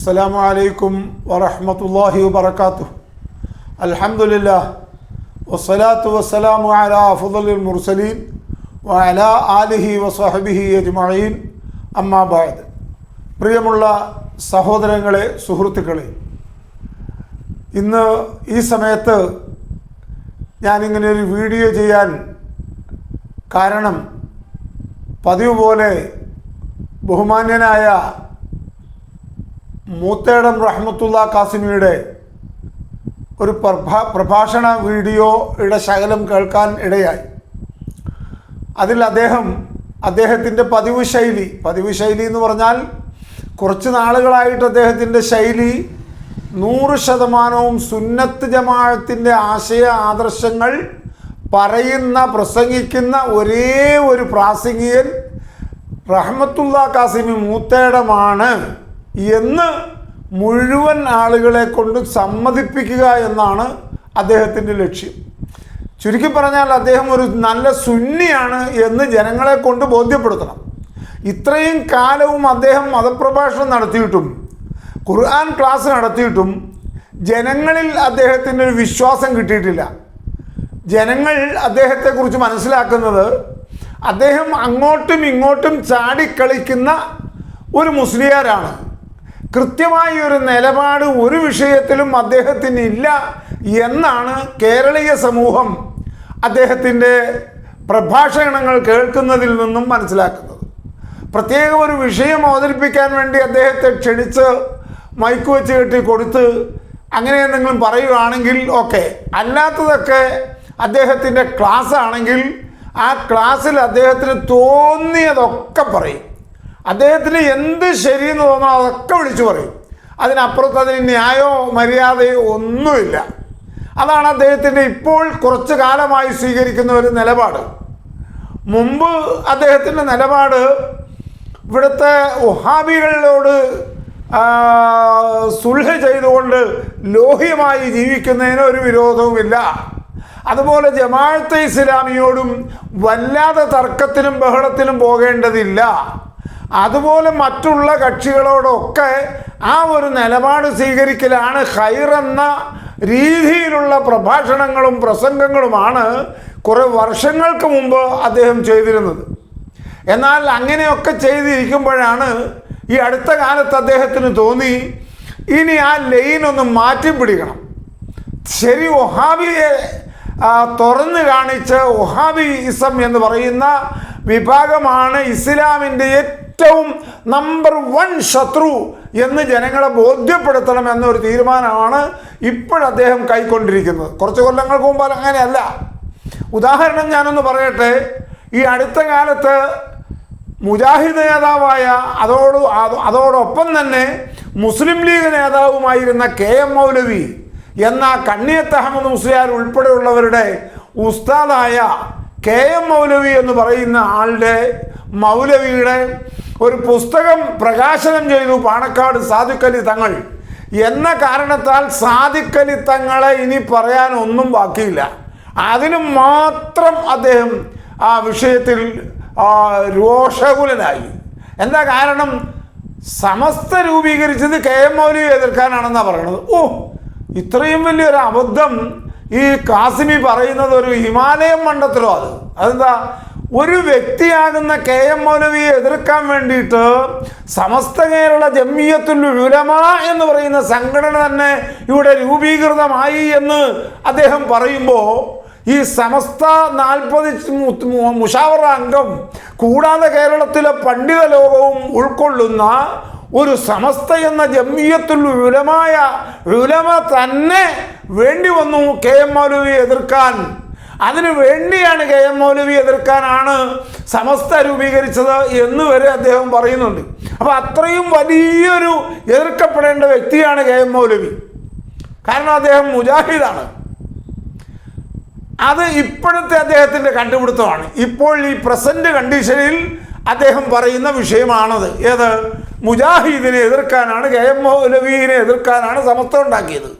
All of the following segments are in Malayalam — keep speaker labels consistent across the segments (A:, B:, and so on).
A: അസ്സാം വലൈക്കും വറഹമത്തല്ലാഹി വാത്തു അലഹമുല്ല വസ്സലാത്തു വസ്സലാമു അലാ അഫുദുൽ മുർസലീൻ വഅല ആലിഹി വസഹബിഹി അജ്മഈൻ. അമ്മാബാദ് പ്രിയമുള്ള സഹോദരങ്ങളെ സുഹൃത്തുക്കളെ ഇന്ന് ഈ സമയത്ത് ഞാനിങ്ങനെ ഒരു വീഡിയോ ചെയ്യാൻ കാരണം പതിവ് പോലെ ബഹുമാന്യനായ മൂത്തേടം റഹ്മത്തുള്ള കാസിമിയുടെ ഒരു പ്രഭാ പ്രഭാഷണ വീഡിയോയുടെ ശകലം കേൾക്കാൻ ഇടയായി. അതിൽ അദ്ദേഹം അദ്ദേഹത്തിന്റെ പതിവ് ശൈലി പതിവ് ശൈലി എന്ന് പറഞ്ഞാൽ കുറച്ച് നാളുകളായിട്ട് അദ്ദേഹത്തിന്റെ ശൈലി നൂറ് ശതമാനവും സുന്നത്ത് ജമാഅത്തിന്റെ ആശയ ആദർശങ്ങൾ പറയുന്ന പ്രസംഗിക്കുന്ന ഒരേ ഒരു പ്രാസംഗികൻ റഹ്മത്തുള്ള കാസിമി മൂത്തേടമാണ്. എന്ന് മുഴുവൻ ആളുകളെ കൊണ്ട് സമ്മതിപ്പിക്കുക എന്നാണ് അദ്ദേഹത്തിന്റെ ലക്ഷ്യം. ചുരുക്കി പറഞ്ഞാൽ അദ്ദേഹം ഒരു നല്ല സുന്നിയാണ് എന്ന് ജനങ്ങളെ കൊണ്ട് ബോധ്യപ്പെടുത്തണം. ഇത്രയും കാലവും അദ്ദേഹം മതപ്രഭാഷണം നടത്തിയിട്ടും ഖുർആൻ ക്ലാസ് നടത്തിയിട്ടും ജനങ്ങളിൽ അദ്ദേഹത്തിന് ഒരു വിശ്വാസം കിട്ടിയിട്ടില്ല. ജനങ്ങൾ അദ്ദേഹത്തെക്കുറിച്ച് മനസ്സിലാക്കുന്നത് അദ്ദേഹം അങ്ങോട്ടും ഇങ്ങോട്ടും ചാടിക്കളിക്കുന്ന ഒരു മുസ്ലിയാരാണ്. കൃത്യമായ ഒരു നിലപാട് ഒരു വിഷയത്തിലും അദ്ദേഹത്തിന് ഇല്ല എന്നാണ് കേരളീയ സമൂഹം അദ്ദേഹത്തിന്റെ പ്രഭാഷണങ്ങൾ കേൾക്കുന്നതിൽ നിന്നും മനസ്സിലാക്കുന്നത്. പ്രത്യേകം ഒരു വിഷയം അവതരിപ്പിക്കാൻ വേണ്ടി അദ്ദേഹത്തെ ക്ഷണിച്ച് മൈക്ക് വെച്ച് കെട്ടി കൊടുത്ത് അങ്ങനെ എന്തെങ്കിലും പറയുകയാണെങ്കിൽ ഓക്കെ അല്ലാത്തതൊക്കെ അദ്ദേഹത്തിന്റെ ക്ലാസ് ആണെങ്കിൽ ആ ക്ലാസ്സിൽ അദ്ദേഹത്തിന് തോന്നിയതൊക്കെ പറയും. അദ്ദേഹത്തിന് എന്ത് ശരിയെന്ന് തോന്നണം അതൊക്കെ വിളിച്ചു പറയും. അതിനപ്പുറത്ത് അതിന് ന്യായമോ മര്യാദയോ ഒന്നുമില്ല. അതാണ് അദ്ദേഹത്തിന്റെ ഇപ്പോൾ കുറച്ചു കാലമായി സ്വീകരിക്കുന്ന ഒരു നിലപാട്. മുമ്പ് അദ്ദേഹത്തിന്റെ നിലപാട് ഇവിടുത്തെ വഹാബികളോട് സുൽഹ ചെയ്തുകൊണ്ട് ലോഹ്യമായി ജീവിക്കുന്നതിന് ഒരു വിരോധവുമില്ല. അതുപോലെ ജമാഅത്തെ ഇസ്ലാമിയോടും വല്ലാതെ തർക്കത്തിനും ബഹളത്തിനും പോകേണ്ടതില്ല. അതുപോലെ മറ്റുള്ള കക്ഷികളോടൊക്കെ ആ ഒരു നിലപാട് സ്വീകരിക്കലാണ് ഹൈറെന്ന രീതിയിലുള്ള പ്രഭാഷണങ്ങളും പ്രസംഗങ്ങളുമാണ് കുറേ വർഷങ്ങൾക്ക് മുമ്പ് അദ്ദേഹം ചെയ്തിരുന്നത്. എന്നാൽ അങ്ങനെയൊക്കെ ചെയ്തിരിക്കുമ്പോഴാണ് ഈ അടുത്ത കാലത്ത് അദ്ദേഹത്തിന് തോന്നി ഇനി ആ ലൈൻ ഒന്ന് മാറ്റി പിടിക്കണം. ശരി ഒഹാബിയെ തുറന്നു കാണിച്ച് ഒഹാബി ഇസം എന്ന് പറയുന്ന വിഭാഗമാണ് ഇസ്ലാമിന്റെ ഏറ്റവും നമ്പർ വൺ ശത്രു എന്ന് ജനങ്ങളെ ബോധ്യപ്പെടുത്തണം എന്നൊരു തീരുമാനമാണ് ഇപ്പോഴദ്ദേഹം കൈക്കൊണ്ടിരിക്കുന്നത്. കുറച്ച് കൊല്ലങ്ങൾക്ക് മുമ്പ് അങ്ങനെയല്ല. ഉദാഹരണം ഞാനൊന്ന് പറയട്ടെ. ഈ അടുത്ത കാലത്ത് മുജാഹിദ് നേതാവായ അതോട് അതോടൊപ്പം തന്നെ മുസ്ലിം ലീഗ് നേതാവുമായിരുന്ന കെ എം മൗലവി എന്ന കണ്ണിയത്ത് അഹമ്മദ് മുസ്ലിയാർ ഉൾപ്പെടെയുള്ളവരുടെ ഉസ്താദായ കെ എം മൗലവി എന്ന് പറയുന്ന ആളുടെ മൗലവിയുടെ ഒരു പുസ്തകം പ്രകാശനം ചെയ്തു പാണക്കാട് സാധുക്കലി തങ്ങൾ. എന്ന കാരണത്താൽ സാധുക്കലി തങ്ങളെ ഇനി പറയാൻ ഒന്നും ബാക്കിയില്ല. അതിന് മാത്രം അദ്ദേഹം ആ വിഷയത്തിൽ രോഷകുലനായി. എന്താ കാരണം? സമസ്ത രൂപീകരിച്ചത് കെ എം മൗലവി എതിർക്കാനാണെന്നാണ് പറയണത്. ഓ ഇത്രയും വലിയൊരു അബദ്ധം ഈ കാസിമി പറയുന്നത് ഒരു ഹിമാലയം മണ്ഡത്തിലോ അത്? അതെന്താ? ഒരു വ്യക്തിയാകുന്ന കെ എം മൗലവിയെ എതിർക്കാൻ വേണ്ടിയിട്ട് സമസ്ത കേരള ജമ്മിയത്തുൽ ഉലമ എന്ന് പറയുന്ന സംഘടന തന്നെ ഇവിടെ രൂപീകൃതമായി എന്ന് അദ്ദേഹം പറയുമ്പോൾ ഈ സമസ്ത നാൽപ്പത് മുഷാവറ അംഗം കൂടാതെ കേരളത്തിലെ പണ്ഡിത ലോകവും ഉൾക്കൊള്ളുന്ന ഒരു സമസ്ത എന്ന ജമ്മിയത്തുൽ ഉലമായ ഉലമ തന്നെ വേണ്ടി വന്നു കെ എം മൗലവിയെ എതിർക്കാൻ. അതിനു വേണ്ടിയാണ് കെ എം മൗലവി എതിർക്കാനാണ് സമസ്ത രൂപീകരിച്ചത് എന്ന് വരെ അദ്ദേഹം പറയുന്നുണ്ട്. അപ്പോൾ അത്രയും വലിയൊരു എതിർക്കപ്പെടേണ്ട വ്യക്തിയാണ് കെ എം മൗലവി. കാരണം അദ്ദേഹം മുജാഹിദാണ്. അത് ഇപ്പോഴത്തെ അദ്ദേഹത്തിന്റെ കണ്ടുപിടുത്തമാണ്. ഇപ്പോൾ ഈ പ്രസന്റ് കണ്ടീഷനിൽ അദ്ദേഹം പറയുന്ന വിഷയമാണത്. ഏത്? മുജാഹിദിനെ എതിർക്കാനാണ് കെ എം മൗലവീനെ എതിർക്കാനാണ് സമസ്ത ഉണ്ടാക്കിയത്.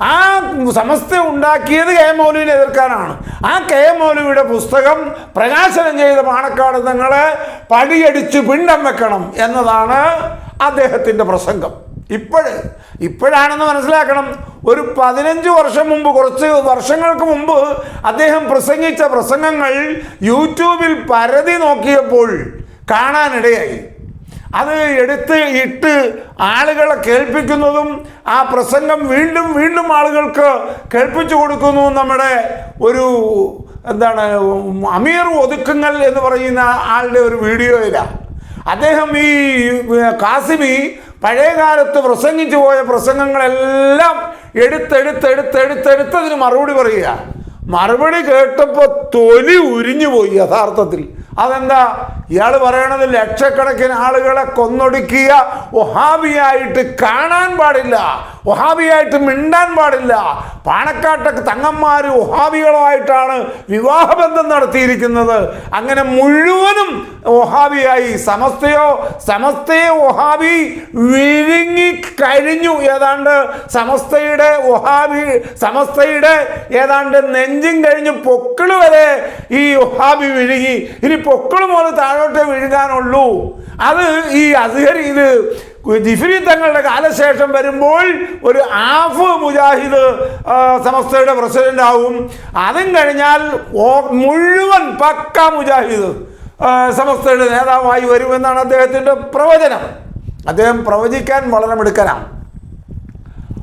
A: ആ സമസ്ത ഉണ്ടാക്കിയത് കെ എം മൗലവിനെ എതിർക്കാനാണ്. ആ കെ എം മൗലവിയുടെ പുസ്തകം പ്രകാശനം ചെയ്ത പാണക്കാട് തങ്ങളെ പടിയടിച്ച് പിണ്ടം വെക്കണം എന്നതാണ് അദ്ദേഹത്തിന്റെ പ്രസംഗം. ഇപ്പോഴ് ഇപ്പോഴാണെന്ന് മനസ്സിലാക്കണം. ഒരു പതിനഞ്ച് വർഷം മുമ്പ് കുറച്ച് വർഷങ്ങൾക്ക് മുമ്പ് അദ്ദേഹം പ്രസംഗിച്ച പ്രസംഗങ്ങൾ യൂട്യൂബിൽ പരതി നോക്കിയപ്പോൾ കാണാനിടയായി. അത് എടുത്ത് ഇട്ട് ആളുകളെ കേൾപ്പിക്കുന്നതും ആ പ്രസംഗം വീണ്ടും വീണ്ടും ആളുകൾക്ക് കേൾപ്പിച്ചു കൊടുക്കുന്നു നമ്മുടെ ഒരു എന്താണ് അമീർ ഒതുക്കുങ്ങൽ എന്ന് പറയുന്ന ആളുടെ ഒരു വീഡിയോയിലാണ് അദ്ദേഹം ഈ കാസിമി പഴയകാലത്ത് പ്രസംഗിച്ചു പോയ പ്രസംഗങ്ങളെല്ലാം എടുത്തെടുത്തെടുത്തെടുത്തെടുത്തതിന് മറുപടി പറയുക. മറുപടി കേട്ടപ്പോൾ തൊലി ഉരിഞ്ഞു പോയി യഥാർത്ഥത്തിൽ. അതെന്താ? ഇയാൾ പറയണത് ലക്ഷക്കണക്കിന് ആളുകളെ കൊന്നൊടുക്കിയ ഒഹാബിയായിട്ട് കാണാൻ പാടില്ല. ഒഹാബിയായിട്ട് മിണ്ടാൻ പാടില്ല. പാണക്കാട്ടൊക്കെ തങ്ങന്മാർ ഒഹാബികളുമായിട്ടാണ് വിവാഹബന്ധം നടത്തിയിരിക്കുന്നത്. അങ്ങനെ മുഴുവനും ഒഹാബിയായി സമസ്തയോ സമസ്തയെ ഒഹാബി വിഴുങ്ങി കഴിഞ്ഞു. ഏതാണ്ട് സമസ്തയുടെ ഒഹാബി സമസ്തയുടെ ഏതാണ്ട് നെഞ്ചും കഴിഞ്ഞ് പൊക്കിൾ വരെ ഈ ഒഹാബി വിഴുങ്ങി. ഇനി പൊക്കിൾ മുതൽ താഴോട്ടേ വിഴുങ്ങാനുള്ളൂ. അത് ഈ അസ്ഹർ ഇത് ജിഫ്രി തങ്ങളുടെ കാലശേഷം വരുമ്പോൾ ഒരു ആഫ് മുജാഹിദ് സമസ്തയുടെ പ്രസിഡന്റ് ആവും അതും കഴിഞ്ഞാൽ മുഴുവൻ പക്ക മുജാഹിദ് സമസ്തയുടെ നേതാവായി വരുമെന്നാണ് അദ്ദേഹത്തിന്റെ പ്രവചനം. അദ്ദേഹം പ്രവചിക്കാൻ വളരെ മിടുക്കനാണ്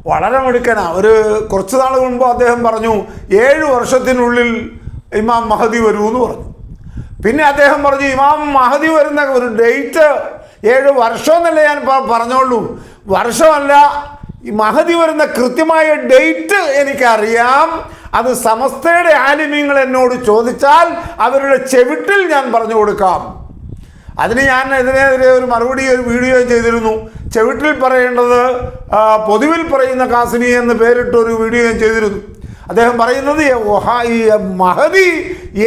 A: വളരെ മിടുക്കനാണ് ഒരു കുറച്ച് നാൾ മുൻപ് അദ്ദേഹം പറഞ്ഞു ഏഴ് വർഷത്തിനുള്ളിൽ ഇമാം മഹദി വരൂ എന്ന് പറഞ്ഞു. പിന്നെ അദ്ദേഹം പറഞ്ഞു ഇമാം മഹദി വരുന്ന ഒരു ഡേറ്റ് ഏഴ് വർഷം എന്നല്ലേ ഞാൻ പറഞ്ഞോളൂ. വർഷമല്ല ഈ മഹദി വരുന്ന കൃത്യമായ ഡേറ്റ് എനിക്കറിയാം. അത് സമസ്തയുടെ ആലിമ്യങ്ങൾ എന്നോട് ചോദിച്ചാൽ അവരുടെ ചെവിട്ടിൽ ഞാൻ പറഞ്ഞു കൊടുക്കാം. അതിന് ഞാൻ ഇതിനെതിരെ ഒരു മറുപടി ഒരു വീഡിയോ ചെയ്തിരുന്നു. ചെവിട്ടിൽ പറയേണ്ടത് പൊതുവിൽ പറയുന്ന കാസിനി എന്ന് പേരിട്ട് ഒരു വീഡിയോ ഞാൻ ചെയ്തിരുന്നു. അദ്ദേഹം പറയുന്നത് മഹതി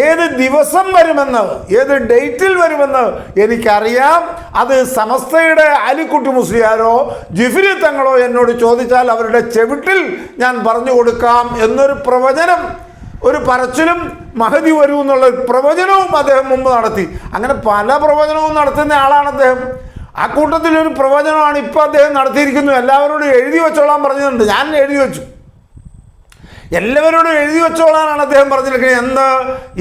A: ഏത് ദിവസം വരുമെന്ന് ഏത് ഡേറ്റിൽ വരുമെന്ന് എനിക്കറിയാം. അത് സമസ്തയുടെ അലിക്കുട്ടി മുസ്ലിയാരോ ജിഫിരി തങ്ങളോ എന്നോട് ചോദിച്ചാൽ അവരുടെ ചെവിട്ടിൽ ഞാൻ പറഞ്ഞു കൊടുക്കാം എന്നൊരു പ്രവചനം ഒരു പറച്ചിലും മഹതി വരൂ എന്നുള്ള പ്രവചനവും അദ്ദേഹം മുമ്പ് നടത്തി. അങ്ങനെ പല പ്രവചനവും നടത്തുന്ന ആളാണ് അദ്ദേഹം. ആ കൂട്ടത്തിലൊരു പ്രവചനമാണ് ഇപ്പോൾ അദ്ദേഹം നടത്തിയിരിക്കുന്നു. എല്ലാവരോടും എഴുതി വെച്ചോളാൻ പറഞ്ഞിട്ടുണ്ട്. ഞാൻ എഴുതി വെച്ചു. എല്ലാവരോടും എഴുതി വെച്ചോളാനാണ് അദ്ദേഹം പറഞ്ഞിരിക്കുന്നത്. എന്ത്?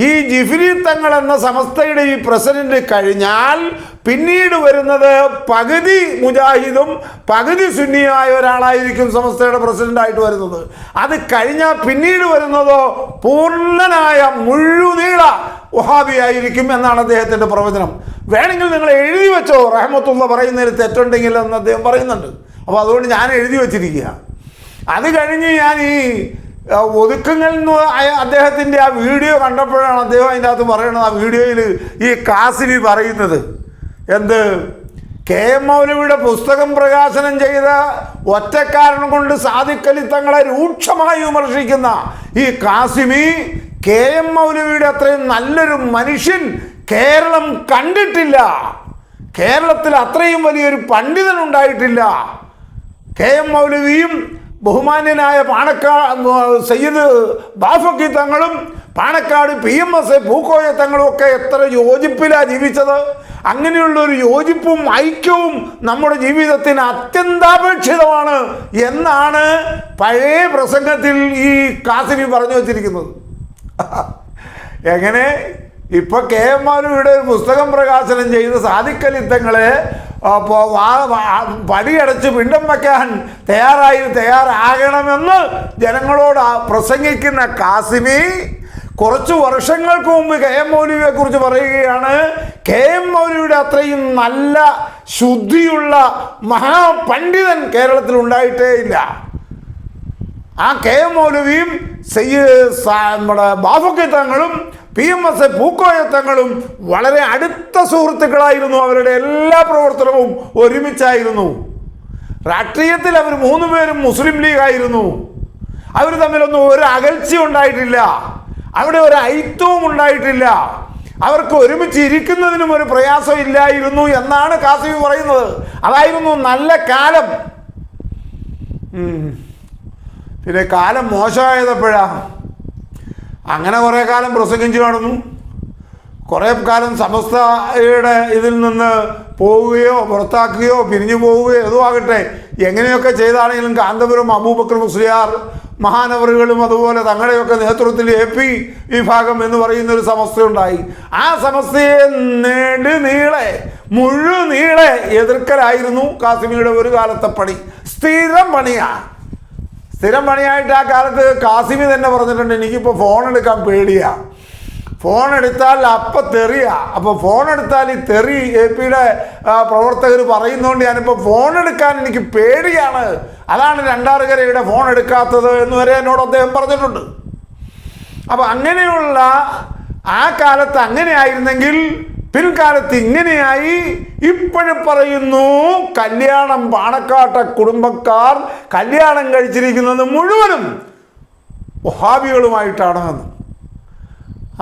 A: ഈ ജിഫിരി തങ്ങൾ എന്ന സമസ്തയുടെ ഈ പ്രസിഡന്റ് കഴിഞ്ഞാൽ പിന്നീട് വരുന്നത് പകുതി മുജാഹിദും പകുതി സുന്നിയായ ഒരാളായിരിക്കും സമസ്തയുടെ പ്രസിഡന്റായിട്ട് വരുന്നത്. അത് കഴിഞ്ഞാൽ പിന്നീട് വരുന്നതോ പൂർണനായ മുഴുനീള വഹാബിയായിരിക്കും എന്നാണ് അദ്ദേഹത്തിന്റെ പ്രവചനം. വേണമെങ്കിൽ നിങ്ങൾ എഴുതി വെച്ചോ. റഹമത്തുള്ള പറയുന്നതിൽ തെറ്റുണ്ടെങ്കിൽ എന്ന് അദ്ദേഹം പറയുന്നുണ്ട്. അപ്പോൾ അതുകൊണ്ട് ഞാൻ എഴുതി വച്ചിരിക്കുക. അത് കഴിഞ്ഞ് ഞാൻ ഈ ഒതുക്കങ്ങൾ എന്ന് അദ്ദേഹത്തിന്റെ ആ വീഡിയോ കണ്ടപ്പോഴാണ് അദ്ദേഹം അതിന്റെ അകത്ത് പറയുന്നത് ആ വീഡിയോയിൽ ഈ കാസിനി പറയുന്നത്. എന്ത്? കെ എം മൗലവിയുടെ പുസ്തകം പ്രകാശനം ചെയ്ത ഒറ്റക്കാരൻ കൊണ്ട് സാധിക്കലി തങ്ങളെ രൂക്ഷമായി വിമർശിക്കുന്ന ഈ കാസിമി കെ എം മൗലവിയുടെ അത്രയും നല്ലൊരു മനുഷ്യൻ കേരളം കണ്ടിട്ടില്ല. കേരളത്തിൽ അത്രയും വലിയൊരു പണ്ഡിതൻ ഉണ്ടായിട്ടില്ല. കെ എം മൗലവിയും ബഹുമാന്യനായ പാണക്കാട് സയ്യിദ് ബാഫക്കി തങ്ങളും Panakkad P M S Pookoya തങ്ങളും ഒക്കെ എത്ര യോജിപ്പിലാണ് ജീവിച്ചത്. അങ്ങനെയുള്ള ഒരു യോജിപ്പും ഐക്യവും നമ്മുടെ ജീവിതത്തിന് അത്യന്താപേക്ഷിതമാണ് എന്നാണ് പഴയ പ്രസംഗത്തിൽ ഈ കാസിനി പറഞ്ഞു വച്ചിരിക്കുന്നത്. എങ്ങനെ? ഇപ്പൊ കെ എം മാലുവിടെ ഒരു പുസ്തകം പ്രകാശനം ചെയ്ത് സാധിക്കലിത്തങ്ങളെ പടിയടച്ച് പിണ്ടം വയ്ക്കാൻ തയ്യാറായി തയ്യാറാകണമെന്ന് ജനങ്ങളോട് പ്രസംഗിക്കുന്ന കാസിമി കുറച്ച് വർഷങ്ങൾക്ക് മുമ്പ് കെ എം മൗലവിയെ കുറിച്ച് പറയുകയാണ് കെ എം മൗലവിയുടെ അത്രയും നല്ല ശുദ്ധിയുള്ള മഹാപണ്ഡിതൻ കേരളത്തിൽ ഉണ്ടായിട്ടേ ഇല്ല. ആ കെ എം മൗലവിയും നമ്മുടെ ബാഫുക്കി തങ്ങളും P M S A Pookoya തങ്ങളും വളരെ അടുത്ത സുഹൃത്തുക്കളായിരുന്നു. അവരുടെ എല്ലാ പ്രവർത്തനവും ഒരുമിച്ചായിരുന്നു. രാഷ്ട്രീയത്തിൽ അവർ മൂന്ന് പേരും മുസ്ലിം ലീഗായിരുന്നു അവർ തമ്മിലൊന്നും ഒരു അകൽച്ച ഉണ്ടായിട്ടില്ല. അവിടെ ഒരു ഐത്വവും ഉണ്ടായിട്ടില്ല. അവർക്ക് ഒരുമിച്ച് ഇരിക്കുന്നതിനും ഒരു പ്രയാസം ഇല്ലായിരുന്നു എന്നാണ് കാസിഫ് പറയുന്നത്. അതായിരുന്നു നല്ല കാലം. പിന്നെ കാലം മോശമായതപ്പോഴാണ് അങ്ങനെ കുറേ കാലം പ്രസംഗിച്ചു കാണുന്നു. കുറേ കാലം സമസ്തയുടെ ഇതിൽ നിന്ന് പോവുകയോ പുറത്താക്കുകയോ പിരിഞ്ഞു പോവുകയോ ഏതോ ആകട്ടെ. എങ്ങനെയൊക്കെ ചെയ്താണെങ്കിലും കാന്തപുരം അബൂബക്കർ മുസ്ലിയാർ മഹാനവറുകളും അതുപോലെ തങ്ങളുടെയൊക്കെ നേതൃത്വത്തിൽ എ പി വിഭാഗം എന്ന് പറയുന്ന ഒരു സമസ്തയുണ്ടായി. ആ സമസ്തയെ നേടി നീളെ മുഴുനീളെ എതിർക്കലായിരുന്നു കാസിമിയുടെ ഒരു കാലത്തെ പണി. സ്ഥിരം പണിയാണ് സ്ഥിരം പണിയായിട്ട് ആ കാലത്ത് കാസിമി തന്നെ പറഞ്ഞിട്ടുണ്ട് എനിക്കിപ്പോൾ ഫോൺ എടുക്കാൻ പേടിയാ. ഫോൺ എടുത്താൽ അപ്പം തെറിയാ. അപ്പോൾ ഫോൺ എടുത്താൽ ഈ തെറി എ പിയുടെ പ്രവർത്തകർ പറയുന്നതുകൊണ്ട് ഞാനിപ്പോൾ ഫോൺ എടുക്കാൻ എനിക്ക് പേടിയാണ്. അതാണ് രണ്ടാറുകരയുടെ ഫോൺ എടുക്കാത്തത് എന്ന് വരെ എന്നോട് അദ്ദേഹം പറഞ്ഞിട്ടുണ്ട്. അപ്പോൾ അങ്ങനെയുള്ള ആ കാലത്ത് അങ്ങനെയായിരുന്നെങ്കിൽ പിൽക്കാലത്ത് ഇങ്ങനെയായി ഇപ്പോഴും പറയുന്നു കല്യാണം പാണക്കാട്ട കുടുംബക്കാർ കല്യാണം കഴിച്ചിരിക്കുന്നത് മുഴുവനും വഹാബികളുമായിട്ടാണെന്ന്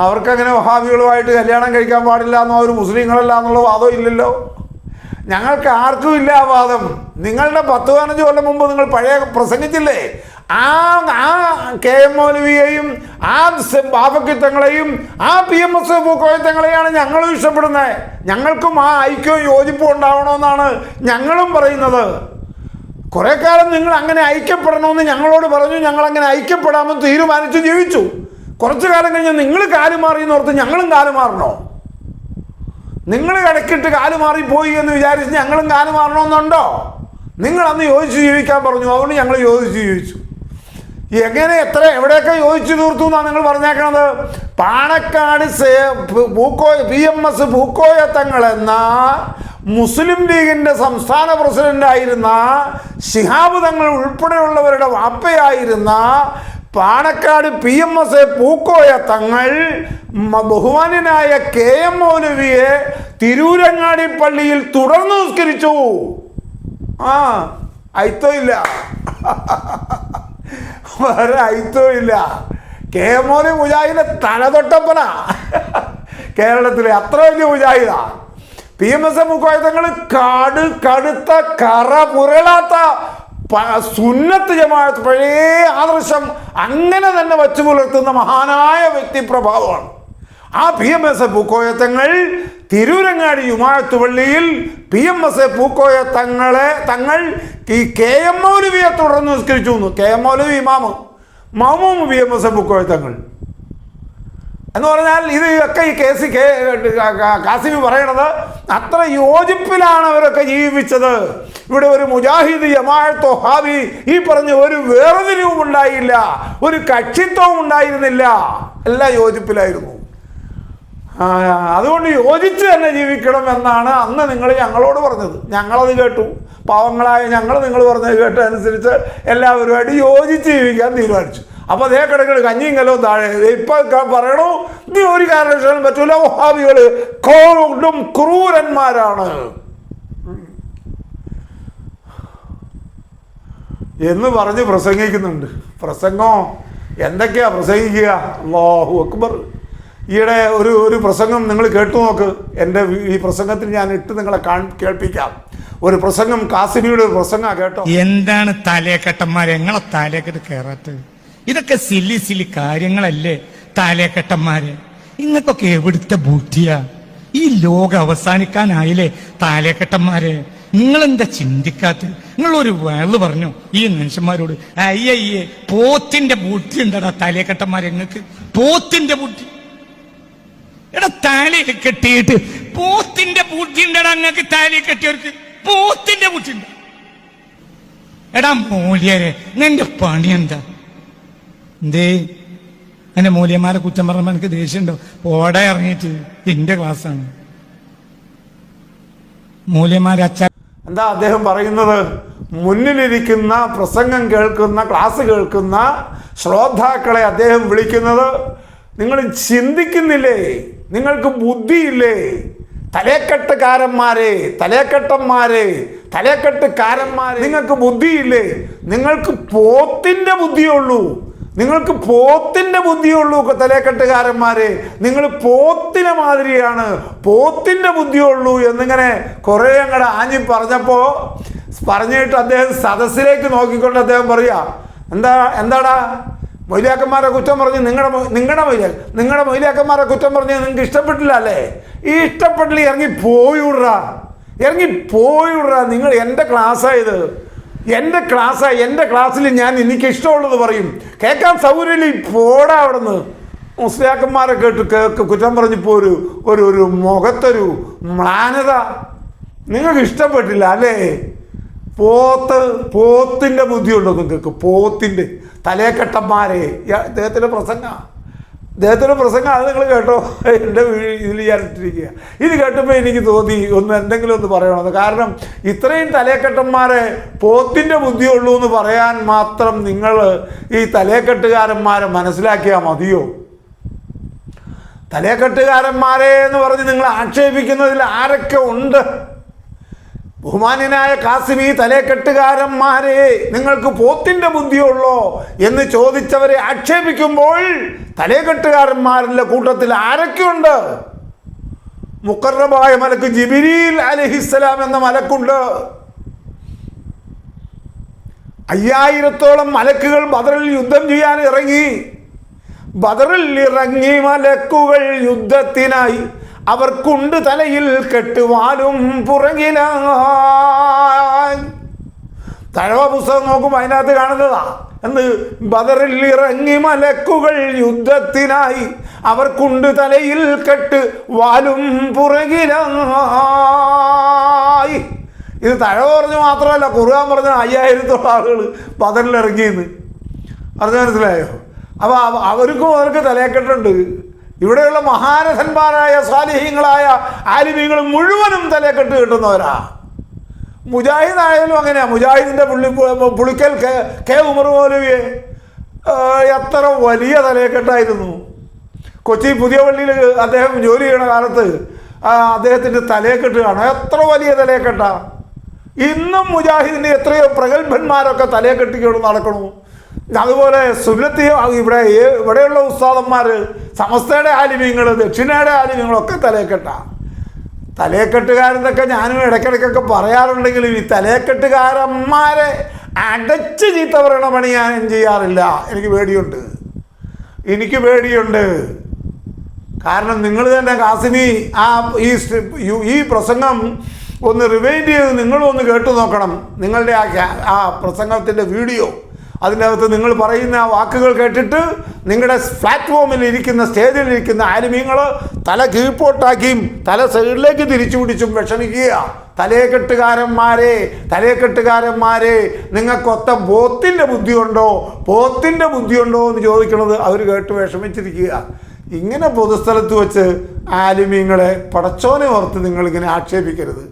A: അവർക്കങ്ങനെ വഹാബികളുമായിട്ട് കല്യാണം കഴിക്കാൻ പാടില്ല എന്നോ അവർ മുസ്ലിങ്ങളല്ല എന്നുള്ള വാദം ഇല്ലല്ലോ. ഞങ്ങൾക്ക് ആർക്കും ഇല്ല ആ വാദം. നിങ്ങളുടെ പത്ത് പതിനഞ്ച് കൊല്ലം മുമ്പ് നിങ്ങൾ പഴയ പ്രസംഗിച്ചില്ലേ? ആ ആ കെ എം മൗലവിയെയും ആ ബാബക്കിത്തങ്ങളെയും ആ പി എം എസ് പൂക്കോയത്തങ്ങളെയാണ് ഞങ്ങളും ഇഷ്ടപ്പെടുന്നത്. ഞങ്ങൾക്കും ആ ഐക്യവും യോജിപ്പും ഉണ്ടാവണമെന്നാണ് ഞങ്ങളും പറയുന്നത്. കുറെ കാലം നിങ്ങൾ അങ്ങനെ ഐക്യപ്പെടണമെന്ന് ഞങ്ങളോട് പറഞ്ഞു. ഞങ്ങൾ അങ്ങനെ ഐക്യപ്പെടാമെന്ന് തീരുമാനിച്ചു ജീവിച്ചു. കുറച്ചു കാലം കഴിഞ്ഞ് നിങ്ങൾ കാലുമാറിയെന്ന് ഓർത്ത് ഞങ്ങളും കാലുമാറണോ നിങ്ങൾ ഇടയ്ക്കിട്ട് കാലുമാറി പോയി എന്ന് വിചാരിച്ച് ഞങ്ങളും കാലുമാറണമെന്നുണ്ടോ നിങ്ങൾ അന്ന് യോജിച്ച് ജീവിക്കാൻ പറഞ്ഞു. അതുകൊണ്ട് ഞങ്ങൾ യോജിച്ച് ജീവിച്ചു. എങ്ങനെ എത്ര എവിടെയൊക്കെ യോജിച്ചു തീർത്തു എന്നാണ് നിങ്ങൾ പറഞ്ഞേക്കണത്? Panakkad Pooko P M S Pookoya Thangal എന്ന മുസ്ലിം ലീഗിന്റെ സംസ്ഥാന പ്രസിഡന്റായിരുന്ന ശിഹാബ് തങ്ങൾ ഉൾപ്പെടെയുള്ളവരുടെ വാപ്പയായിരുന്ന Panakkad P M S A Pookoya Thangal ബഹുമാനായ കെ എം മൗലവിയെ തിരൂരങ്ങാടി പള്ളിയിൽ തുടർന്ന് നിസ്കരിച്ചു. ആ അയിത്തോ ഇല്ല. വേറെ അയിത്തോ ഇല്ല. കെ തല തലതൊട്ടപ്പന കേരളത്തിലെ അത്ര വലിയ മുജാഹിദ. പി എം എസ് എം മുഖായുധങ്ങൾ കാട് കടുത്ത കറ പുരളാത്ത സുന്നത്ത് ജമാഅത്ത് പഴയ ആദർശം അങ്ങനെ തന്നെ വച്ചു പുലർത്തുന്ന മഹാനായ വ്യക്തിപ്രഭാവമാണ്. ആ P M S A Pookoya Thangal Tirurangadi പള്ളിയിൽ P M S A Pookoya തങ്ങളെ തങ്ങൾ ഈ കെ എം മൗലവിയെ തുടർന്ന് നിസ്കരിച്ചു എന്ന് കെ എം മൗലവി ഇമാമ് മൗമൂമ് P M S A Pookoya Thangal. എന്ന് പറഞ്ഞാൽ ഇത് ഒക്കെ ഈ കേസ് കെ കാസിമി പറയണത് അത്ര യോജിപ്പിലാണ് അവരൊക്കെ ജീവിച്ചത്. ഇവിടെ ഒരു മുജാഹിദ് ജമാഅത്തോ ഹാബി ഈ പറഞ്ഞ ഒരു വേർതിരിവും ഉണ്ടായില്ല. ഒരു കക്ഷിത്വവും ഉണ്ടായിരുന്നില്ല. എല്ലാം യോജിപ്പിലായിരുന്നു. അതുകൊണ്ട് യോജിച്ച് തന്നെ ജീവിക്കണം എന്നാണ് അന്ന് നിങ്ങൾ ഞങ്ങളോട് പറഞ്ഞത്. ഞങ്ങളത് കേട്ടു. പാവങ്ങളായ ഞങ്ങൾ നിങ്ങൾ പറഞ്ഞത് കേട്ടതനുസരിച്ച് എല്ലാവരുമായിട്ട് യോജിച്ച് ജീവിക്കാൻ തീരുമാനിച്ചു. അപ്പോൾ അതേ കിടക്കണ് കഞ്ഞിയും കലവും താഴെ. ഇപ്പൊ പറയണു നീ ഒരു കാരണവശാലും പറ്റൂല. വഹാബികൾ കോടും ക്രൂരന്മാരാണ്. എന്ന് പറഞ്ഞ് പ്രസംഗിക്കുന്നുണ്ട്. പ്രസംഗോ എന്തൊക്കെയാ പ്രസംഗിക്കുക? അല്ലാഹു അക്ബർ. ഈയിടെ ഒരു ഒരു പ്രസംഗം നിങ്ങൾ കേട്ടു നോക്ക്. എന്റെ ഈ പ്രസംഗത്തിൽ ഞാൻ ഇട്ട് നിങ്ങളെ കേൾപ്പിക്കാം. ഒരു പ്രസംഗം കാസിമിയുടെ ഒരു പ്രസംഗം കേട്ടോ.
B: എന്താണ് തലേക്കെട്ടന്മാരെ എങ്ങളെ തലേക്കെട്ട് കയറാത്തത് ഇതൊക്കെ സില്ലി സില്ലി കാര്യങ്ങളല്ലേ തലേക്കെട്ടന്മാരെ ഇങ്ങക്കൊക്കെ എവിടുത്തെ ബുദ്ധിയാ? ഈ ലോകം അവസാനിക്കാനായില്ലേ താലേക്കെട്ടന്മാരെ നിങ്ങളെന്താ ചിന്തിക്കാത്ത? നിങ്ങളൊരു വേൾ പറഞ്ഞു ഈ മനുഷ്യന്മാരോട്. അയ്യയ്യേ പോത്തിന്റെ ബുദ്ധി ഉണ്ടടാ തലേക്കെട്ടന്മാരെ നിങ്ങൾക്ക് പോത്തിന്റെ ബുദ്ധി. എടാ താലിയിൽ കെട്ടിയിട്ട് പോത്തിന്റെ ബുദ്ധി അങ്ങക്ക് താലി കെട്ടിയവർക്ക് പോത്തിന്റെ ഉണ്ട് എടാ മൂല്യരെ നിന്റെ പണി എന്താ? എന്തേ? എന്റെ മൂല്യന്മാരെ കുറ്റം പറഞ്ഞപ്പോ എനിക്ക് ദേഷ്യമുണ്ടോ? ഓടെ ഇറങ്ങിയിട്ട് എന്റെ ക്ലാസ്സാണ്. മൂല്യന്മാരെ അച്ഛ
A: എന്താ അദ്ദേഹം പറയുന്നത്? മുന്നിലിരിക്കുന്ന പ്രസംഗം കേൾക്കുന്ന ക്ലാസ് കേൾക്കുന്ന ശ്രോതാക്കളെ അദ്ദേഹം വിളിക്കുന്നത് നിങ്ങൾ ചിന്തിക്കുന്നില്ലേ? നിങ്ങൾക്ക് ബുദ്ധിയില്ലേ? തലേക്കെട്ടുകാരന്മാരെ തലേക്കെട്ടന്മാരെ തലേക്കെട്ടുകാരന്മാരെ. നിങ്ങൾക്ക് ബുദ്ധിയില്ലേ? നിങ്ങൾക്ക് പോത്തിന്റെ ബുദ്ധിയുള്ളൂ നിങ്ങൾക്ക് പോത്തിന്റെ ബുദ്ധിയുള്ളൂ തലേക്കെട്ടുകാരന്മാരെ. നിങ്ങൾ പോത്തിനെ മാതിരിയാണ്. പോത്തിന്റെ ബുദ്ധിയുള്ളൂ എന്നിങ്ങനെ കുറെ അങ്ങടെ ആഞ്ഞി പറഞ്ഞപ്പോ പറഞ്ഞിട്ട് അദ്ദേഹം സദസ്സിലേക്ക് നോക്കിക്കൊണ്ട് അദ്ദേഹം പറയാ എന്താ എന്താടാ? മൊയ്ലാക്കന്മാരെ കുറ്റം പറഞ്ഞ് നിങ്ങളുടെ നിങ്ങളുടെ മൊയ്ല നിങ്ങളുടെ മൊയ്ലാക്കന്മാരെ കുറ്റം പറഞ്ഞ് നിങ്ങൾക്ക് ഇഷ്ടപ്പെട്ടില്ല അല്ലേ? ഈ ഇഷ്ടപ്പെട്ടില്ല ഇറങ്ങി പോയിവിടുക ഇറങ്ങി പോയിവിടുക നിങ്ങൾ എന്റെ ക്ലാസ്സായത്. എന്റെ ക്ലാസ്സാണ് എന്റെ ക്ലാസ്സിൽ ഞാൻ എനിക്ക് ഇഷ്ടമുള്ളത് പറയും. കേൾക്കാൻ സൗകര്യമില്ല പോടാ അവിടെ നിന്ന് മുസ്ലിയാക്കന്മാരെ കേട്ട് കേക്ക് കുറ്റം പറഞ്ഞപ്പോൾ ഒരു ഒരു ഒരു മുഖത്തൊരു മ്ലാനത. നിങ്ങൾക്ക് ഇഷ്ടപ്പെട്ടില്ല അല്ലേ? പോത്ത് പോത്തിന്റെ ബുദ്ധിയുണ്ടോ നിങ്ങൾക്ക്? പോത്തിന്റെ തലേക്കെട്ടന്മാരെ അദ്ദേഹത്തിന്റെ പ്രസംഗ. ഇദ്ദേഹത്തിന്റെ പ്രസംഗം അത് നിങ്ങൾ കേട്ടോ. എന്റെ ഇതിൽ ഞാൻ ഇട്ടിരിക്കുക ഇത് കേട്ടപ്പോൾ എനിക്ക് തോന്നി ഒന്ന് എന്തെങ്കിലും ഒന്ന് പറയണമെന്ന് കാരണം ഇത്രയും തലേക്കെട്ടന്മാരെ പോത്തിന്റെ ബുദ്ധിയുള്ളൂ എന്ന് പറയാൻ മാത്രം നിങ്ങൾ ഈ തലേക്കെട്ടുകാരന്മാരെ മനസ്സിലാക്കിയാൽ മതിയോ? തലേക്കെട്ടുകാരന്മാരെ എന്ന് പറഞ്ഞ് നിങ്ങൾ ആക്ഷേപിക്കുന്നതിൽ ആരൊക്കെ ഉണ്ട്? ബഹുമാന്യനായ കാസിമി തലേക്കെട്ടുകാരന്മാരെ നിങ്ങൾക്ക് പോത്തിന്റെ ബുദ്ധിയുള്ളോ എന്ന് ചോദിച്ചവരെ ആക്ഷേപിക്കുമ്പോൾ തലേക്കെട്ടുകാരന്മാരുടെ കൂട്ടത്തിൽ ആരൊക്കെയുണ്ട്? മുക്കറബായ മലക്ക് ജിബിരിൽ അലഹിസ്സലാം എന്ന മലക്കുണ്ട്. അയ്യായിരത്തോളം മലക്കുകൾ ബദറിൽ യുദ്ധം ചെയ്യാൻ ഇറങ്ങി. ബദറിൽ ഇറങ്ങി മലക്കുകൾ യുദ്ധത്തിനായി അവർക്കുണ്ട് തലയിൽ കെട്ടുവാലും പുറകിലായി. തഴവ പുസ്തകം നോക്കുമ്പോൾ അതിനകത്ത് കാണുന്നതാ. എന്ന് ബദറിൽ ഇറങ്ങി മലക്കുകൾ യുദ്ധത്തിനായി അവർക്കുണ്ട് തലയിൽ കെട്ട് വാലും പുറകിലായി. ഇത് തഴവ പറഞ്ഞു മാത്രമല്ല കുറുകാൻ പറഞ്ഞ അയ്യായിരത്തോളം ആളുകൾ ബദറിൽ ഇറങ്ങിയെന്ന്. പറഞ്ഞ മനസ്സിലായോ? അപ്പോൾ അവർക്കും അവർക്ക് തലയെക്കെട്ടുണ്ട് ഇവിടെയുള്ള മഹാരഥന്മാരായ സ്വാലിഹ്യങ്ങളായ ആലിമീങ്ങൾ മുഴുവനും തലക്കെട്ട് കിട്ടുന്നവരാ. മുജാഹിദ് ആയാലും അങ്ങനെയാ. മുജാഹിദിന്റെ പുള്ളി പുളിക്കൽ കെ കെ ഉമർ മൗലവിയെ എത്ര വലിയ തലയെക്കെട്ടായിരുന്നു കൊച്ചി പുതിയ പള്ളിയിൽ അദ്ദേഹം ജോലി ചെയ്യണ കാലത്ത് അദ്ദേഹത്തിന്റെ തലയെക്കെട്ട് കാണാം എത്ര വലിയ തലേക്കെട്ടാ ഇന്നും മുജാഹിദിന്റെ എത്രയോ പ്രഗത്ഭന്മാരൊക്കെ തലയെ കെട്ടിക്കൊണ്ട് നടക്കണു. അതുപോലെ സുന്നത്തി ഇവിടെ ഇവിടെയുള്ള ഉസ്താദന്മാർ സമസ്തയുടെ ആലിമ്യങ്ങൾ ദക്ഷിണയുടെ ആലിമ്യങ്ങളൊക്കെ തലയെക്കെട്ടാ. തലയക്കെട്ടുകാരെന്നൊക്കെ ഞാനും ഇടയ്ക്കിടയ്ക്കൊക്കെ പറയാറുണ്ടെങ്കിലും ഈ തലയക്കെട്ടുകാരന്മാരെ അടച്ച് ചീത്ത പറയണ പണി ഞാൻ ചെയ്യാറില്ല. എനിക്ക് പേടിയുണ്ട്. എനിക്ക് പേടിയുണ്ട്. കാരണം നിങ്ങൾ തന്നെ കാസിനി ആ ഈ ഈ പ്രസംഗം ഒന്ന് റിവൈൻഡ് ചെയ്ത് നിങ്ങളും ഒന്ന് കേട്ടു നോക്കണം. നിങ്ങളുടെ ആ ആ പ്രസംഗത്തിന്റെ വീഡിയോ. അതിന്റെ അകത്ത് നിങ്ങൾ പറയുന്ന ആ വാക്കുകൾ കേട്ടിട്ട് നിങ്ങളുടെ പ്ലാറ്റ്ഫോമിൽ ഇരിക്കുന്ന സ്റ്റേജിൽ ഇരിക്കുന്ന ആലിമീങ്ങൾ തല കീഴ്പോട്ടാക്കിയും തല സൈഡിലേക്ക് തിരിച്ചു പിടിച്ചും വിഷമിക്കുക. തലയെക്കെട്ടുകാരന്മാരെ തലയെക്കെട്ടുകാരന്മാരെ നിങ്ങൾക്കൊത്ത പോത്തിന്റെ ബുദ്ധിയുണ്ടോ? പോത്തിന്റെ ബുദ്ധിയുണ്ടോ എന്ന് ചോദിക്കുന്നത് അവർ കേട്ട് വിഷമിച്ചിരിക്കുക. ഇങ്ങനെ പൊതുസ്ഥലത്ത് വെച്ച് ആലിമീങ്ങളെ പടച്ചോനെ ഓർത്ത് നിങ്ങളിങ്ങനെ ആക്ഷേപിക്കരുത്.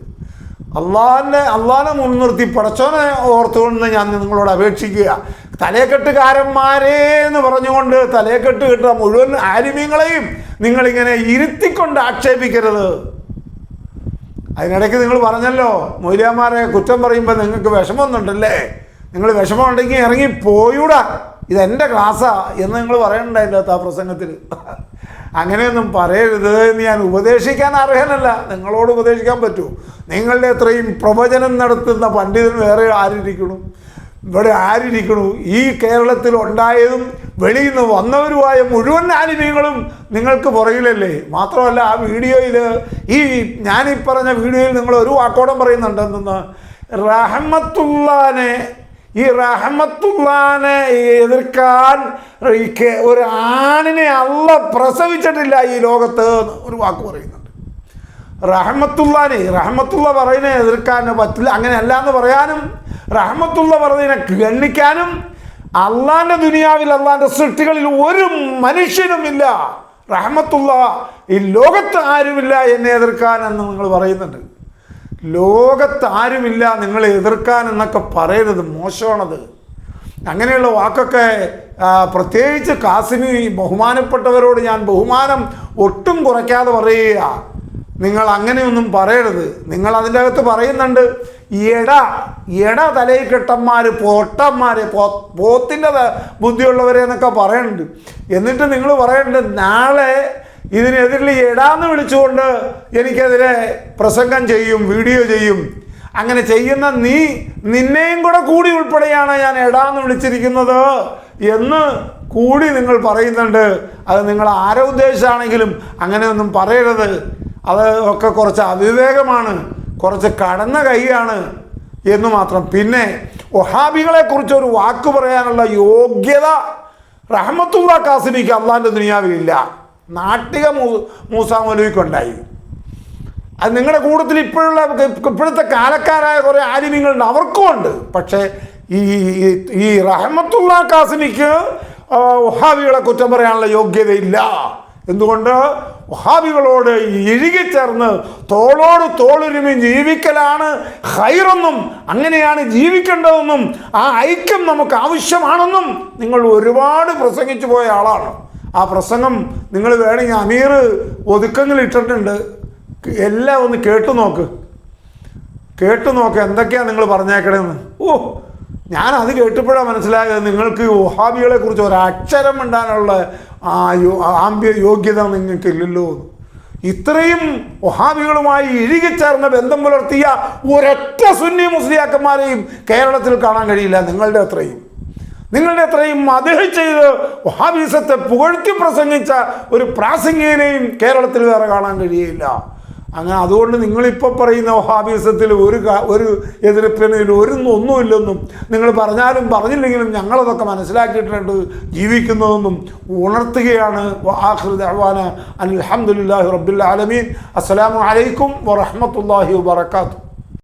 A: അള്ളാഹിനെ അള്ളാഹിനെ മുൻനിർത്തി. പടച്ചോനെ ഓർത്തുകൊണ്ട് ഞാൻ നിങ്ങളോട് അപേക്ഷിക്കുക. തലേക്കെട്ടുകാരന്മാരെ എന്ന് പറഞ്ഞുകൊണ്ട് തലേക്കെട്ട് കിട്ടുന്ന മുഴുവൻ ആലിമീങ്ങളെയും നിങ്ങളിങ്ങനെ ഇരുത്തിക്കൊണ്ട് ആക്ഷേപിക്കരുത്. അതിനിടയ്ക്ക് നിങ്ങൾ പറഞ്ഞല്ലോ മൊയ്ലിയാമാരെ കുറ്റം പറയുമ്പോൾ നിങ്ങൾക്ക് വിഷമമൊന്നുണ്ടല്ലേ നിങ്ങൾ വിഷമമുണ്ടെങ്കിൽ ഇറങ്ങി പോയൂടാ ഇതെന്റെ ക്ലാസ്സാ എന്ന് നിങ്ങൾ അകത്ത് ആ പ്രസംഗത്തിൽ അങ്ങനെയൊന്നും പറയരുത് എന്ന് ഞാൻ ഉപദേശിക്കാൻ അർഹനല്ല. നിങ്ങളോട് ഉപദേശിക്കാൻ പറ്റൂ. നിങ്ങളുടെ അത്രയും പ്രവചനം നടത്തുന്ന പണ്ഡിതൻ വേറെ ആരിരിക്കണു? ഇവിടെ ആരിരിക്കണു? ഈ കേരളത്തിൽ ഉണ്ടായതും വെളിയിൽ നിന്ന് വന്നവരുമായ മുഴുവൻ ആലിമീങ്ങളും നിങ്ങൾക്ക് പുറകിലല്ലേ? മാത്രമല്ല ആ വീഡിയോയിൽ ഈ ഞാനീ പറഞ്ഞ വീഡിയോയിൽ നിങ്ങൾ ഒരു വാക്കോടം പറയുന്നുണ്ട്. എന്തെന്ന്? റഹമത്തുള്ളാനെ ഈ റഹമത്തുള്ളാനെ എതിർക്കാൻ ഒരു ആണിനെ അല്ല പ്രസവിച്ചിട്ടില്ല ഈ ലോകത്ത് ഒരു വാക്ക് പറയുന്നുണ്ട്. റഹമത്തുള്ളാനെ റഹമത്തുള്ള പറയുന്നതിനെ എതിർക്കാൻ പറ്റില്ല അങ്ങനെയല്ല എന്ന് പറയാനും റഹമത്തുള്ള പറഞ്ഞതിനെ ഗണ്ണിക്കാനും അള്ളാന്റെ ദുനിയാവിൽ അള്ളാന്റെ സൃഷ്ടികളിൽ ഒരു മനുഷ്യനുമില്ല റഹമത്തുള്ള ഈ ലോകത്ത് ആരുമില്ല എന്നെ എതിർക്കാൻ എന്ന് നിങ്ങൾ പറയുന്നുണ്ട്. ലോകത്ത് ആരുമില്ല നിങ്ങളെ എതിർക്കാൻ എന്നൊക്കെ പറയരുത് മോശമാണത്. അങ്ങനെയുള്ള വാക്കൊക്കെ പ്രത്യേകിച്ച് കാസിമി ബഹുമാനപ്പെട്ടവരോട് ഞാൻ ബഹുമാനം ഒട്ടും കുറയ്ക്കാതെ പറയുക. നിങ്ങൾ അങ്ങനെയൊന്നും പറയരുത്. നിങ്ങൾ അതിന്റെ അകത്ത് പറയുന്നുണ്ട് എട എട തലയിൽ കെട്ടന്മാർ പൊട്ടന്മാർ പോത്തിന്റെ ബുദ്ധിയുള്ളവരെ എന്നൊക്കെ പറയുന്നുണ്ട്. എന്നിട്ട് നിങ്ങൾ പറയുന്നുണ്ട് നാളെ ഇതിനെതിരിൽ എടാന്ന് വിളിച്ചുകൊണ്ട് എനിക്കെതിരെ പ്രസംഗം ചെയ്യും വീഡിയോ ചെയ്യും. അങ്ങനെ ചെയ്യുന്ന നീ നിന്നെയും കൂടെ കൂടി ഉൾപ്പെടെയാണ് ഞാൻ എടാന്ന് വിളിച്ചിരിക്കുന്നത് എന്ന് കൂടി നിങ്ങൾ പറയുന്നുണ്ട്. അത് നിങ്ങൾ ആരെ ഉദ്ദേശിച്ചാണെങ്കിലും അങ്ങനെയൊന്നും പറയരുത്. അത് ഒക്കെ കുറച്ച് അവിവേകമാണ് കുറച്ച് കടന്ന കൈയാണ് എന്ന് മാത്രം. പിന്നെ ഒഹാബികളെ കുറിച്ച് ഒരു വാക്ക് പറയാനുള്ള യോഗ്യത റഹ്മത്തുള്ള കാസിമിക്ക് അള്ളാന്റെ ദുനിയാവിലില്ല. നാട്ടിക മൂ മൂസാ മൗലവിക്കുണ്ടായി അത് നിങ്ങളുടെ കൂട്ടത്തിൽ ഇപ്പോഴുള്ള ഇപ്പോഴത്തെ കാലക്കാരായ കുറേ ആലിമ്യങ്ങളുണ്ട് അവർക്കും ഉണ്ട്. പക്ഷേ ഈ ഈ- റഹമത്തുള്ള കാസിമിക്ക് വഹാബികളെ കുറ്റം പറയാനുള്ള യോഗ്യതയില്ല. എന്തുകൊണ്ട്? വഹാബികളോട് ഇഴുകിച്ചേർന്ന് തോളോട് തോളൊരുമി ജീവിക്കലാണ് ഹൈറെന്നും അങ്ങനെയാണ് ജീവിക്കേണ്ടതെന്നും ആ ഐക്യം നമുക്ക് ആവശ്യമാണെന്നും നിങ്ങൾ ഒരുപാട് പ്രസംഗിച്ചു പോയ ആളാണ്. ആ പ്രസംഗം നിങ്ങൾ വേണമെങ്കിൽ അമീർ ഒതുക്കങ്ങൾ ഇട്ടിട്ടുണ്ട്. എല്ലാം ഒന്ന് കേട്ടു നോക്ക്. കേട്ടു നോക്ക് എന്തൊക്കെയാണ് നിങ്ങൾ പറഞ്ഞേക്കണേന്ന്. ഓ ഞാൻ അത് കേട്ടപ്പോഴാണ് മനസ്സിലായത് നിങ്ങൾക്ക് വഹാബികളെ കുറിച്ച് ഒരക്ഷരം ഉണ്ടാനുള്ള ആ ആംബ്യ യോഗ്യത നിങ്ങൾക്കില്ലല്ലോ. ഇത്രയും വഹാബികളുമായി ഇഴുകിച്ചേർന്ന ബന്ധം പുലർത്തിയ ഒരൊറ്റ സുന്നി മുസ്ലിയാക്കന്മാരെയും കേരളത്തിൽ കാണാൻ കഴിയില്ല നിങ്ങളുടെ അത്രയും. നിങ്ങളുടെ അത്രയും അദ്ദേഹം ചെയ്ത് വഹാബീസത്തെ പുകഴ്ത്തി പ്രസംഗിച്ച ഒരു പ്രാസംഗികനെയും കേരളത്തിൽ വേറെ കാണാൻ കഴിയില്ല അങ്ങനെ അതുകൊണ്ട് നിങ്ങളിപ്പോൾ പറയുന്ന വഹാബീസത്തിൽ ഒരു ഒരു എതിർപ്പിനും ഒരു ഒന്നുമില്ലെന്നും നിങ്ങൾ പറഞ്ഞാലും പറഞ്ഞില്ലെങ്കിലും ഞങ്ങളതൊക്കെ മനസ്സിലാക്കിയിട്ടുണ്ട് ജീവിക്കുന്നതെന്നും ഉണർത്തുകയാണ്. അലഹമുല്ലാഹി റബ്ബുൽ ആലമീൻ. അസ്സലാമു അലൈക്കും വറഹമത്തല്ലാഹി വാത്തു